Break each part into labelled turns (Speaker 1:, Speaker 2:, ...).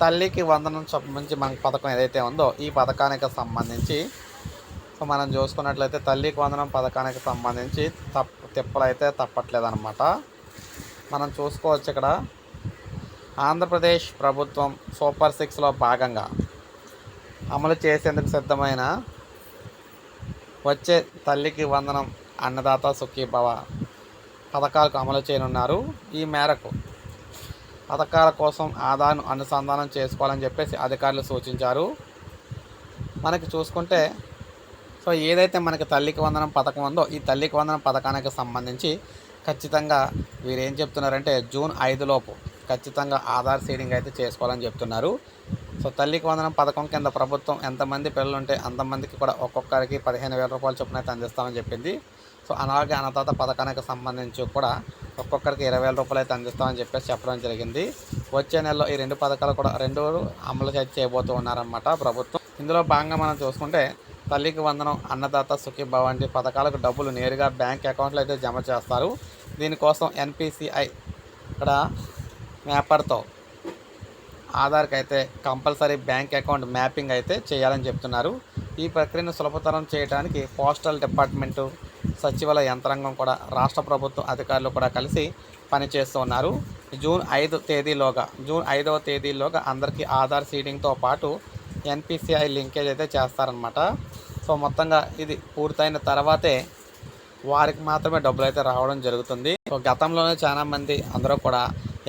Speaker 1: తల్లికి వందనం సంబంధించి మనకి పథకం ఏదైతే ఉందో ఈ పథకానికి సంబంధించి సో మనం చూసుకున్నట్లయితే తల్లికి వందనం పథకానికి సంబంధించి తప్ప తిప్పలు అయితే తప్పట్లేదనమాట మనం చూసుకోవచ్చు ఇక్కడ. ఆంధ్రప్రదేశ్ ప్రభుత్వం సూపర్ సిక్స్లో భాగంగా అమలు చేసేందుకు సిద్ధమైన వచ్చే తల్లికి వందనం అన్నదాత సుఖీభవ పథకాలకు అమలు చేయనున్నారు. ఈ మేరకు పథకాల కోసం ఆధార్ను అనుసంధానం చేసుకోవాలని చెప్పేసి అధికారులు సూచించారు. మనకి చూసుకుంటే సో ఏదైతే మనకి తల్లికి వందనం పథకం ఉందో ఈ తల్లికి వందనం పథకానికి సంబంధించి ఖచ్చితంగా వీరేం చెప్తున్నారంటే జూన్ ఐదులోపు ఖచ్చితంగా ఆధార్ సీడింగ్ అయితే చేసుకోవాలని చెప్తున్నారు. సో తల్లికి వందనం పథకం కింద ప్రభుత్వం ఎంతమంది పిల్లలు ఉంటే అంతమందికి కూడా ఒక్కొక్కరికి పదిహేను వేల రూపాయల చొప్పున అయితే అందిస్తామని చెప్పింది. సో అలాగే అన్నదాత పథకానికి సంబంధించి కూడా ఒక్కొక్కరికి ఇరవై వేల రూపాయలు అయితే అందిస్తామని చెప్పేసి చెప్పడం జరిగింది. వచ్చే నెలలో ఈ రెండు పథకాలు కూడా రెండు అమలు చేయబోతూ ఉన్నారన్నమాట ప్రభుత్వం. ఇందులో భాగంగా మనం చూసుకుంటే తల్లికి వందనం అన్నదాత సుఖీభావ వంటి పథకాలకు డబ్బులు నేరుగా బ్యాంక్ అకౌంట్లో అయితే జమ చేస్తారు. దీనికోసం ఎన్పిసిఐ ఇక్కడ మ్యాపర్తో ఆధార్కి అయితే కంపల్సరీ బ్యాంక్ అకౌంట్ మ్యాపింగ్ అయితే చేయాలని చెప్తున్నారు. ఈ ప్రక్రియను సులభతరం చేయడానికి పోస్టల్ డిపార్ట్మెంటు సచివాలయ యంత్రాంగం కూడా రాష్ట్ర ప్రభుత్వం అధికారులు కూడా కలిసి పనిచేస్తున్నారు. జూన్ ఐదు తేదీలోగా జూన్ ఐదవ తేదీలోగా అందరికీ ఆధార్ సీడింగ్తో పాటు ఎన్పిసిఐ లింకేజ్ అయితే చేస్తారనమాట సో మొత్తంగా ఇది పూర్తయిన తర్వాతే వారికి మాత్రమే డబ్బులు అయితే రావడం జరుగుతుంది. సో గతంలోనే చాలామంది అందరూ కూడా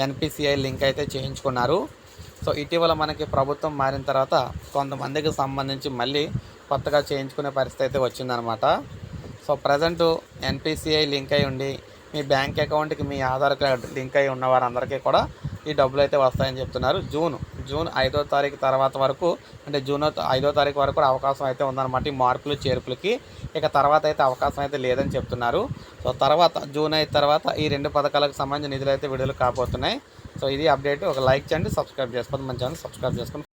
Speaker 1: ఎన్పిసిఐ లింక్ అయితే చేయించుకున్నారు. సో ఇటీవల మనకి ప్రభుత్వం మారిన తర్వాత కొంతమందికి సంబంధించి మళ్ళీ కొత్తగా చేయించుకునే పరిస్థితి అయితే వచ్చిందనమాట సో ప్రజెంట్ ఎన్పిసిఐ లింక్ అయి ఉండి మీ బ్యాంక్ అకౌంట్కి మీ ఆధార్ కార్డ్ లింక్ అయి ఉన్న వారందరికీ కూడా ఈ డబ్బులు అయితే వస్తాయని చెప్తున్నారు. జూన్ జూన్ ఐదో తారీఖు తర్వాత వరకు అంటే జూన్ ఐదో తారీఖు వరకు కూడా అవకాశం అయితే ఉందన్నమాట ఈ మార్పులు చేర్పులకి. ఇక తర్వాత అయితే అవకాశం అయితే లేదని చెప్తున్నారు. సో తర్వాత జూన్ అయిన తర్వాత ఈ రెండు పథకాలకు సంబంధించిన నిధులు అయితే విడుదల కాబోతున్నాయి. సో ఇది అప్డేట్ ఒక లైక్ చేయండి సబ్స్క్రైబ్ చేసుకోండి మన ఛానల్ సబ్స్క్రైబ్ చేసుకోండి.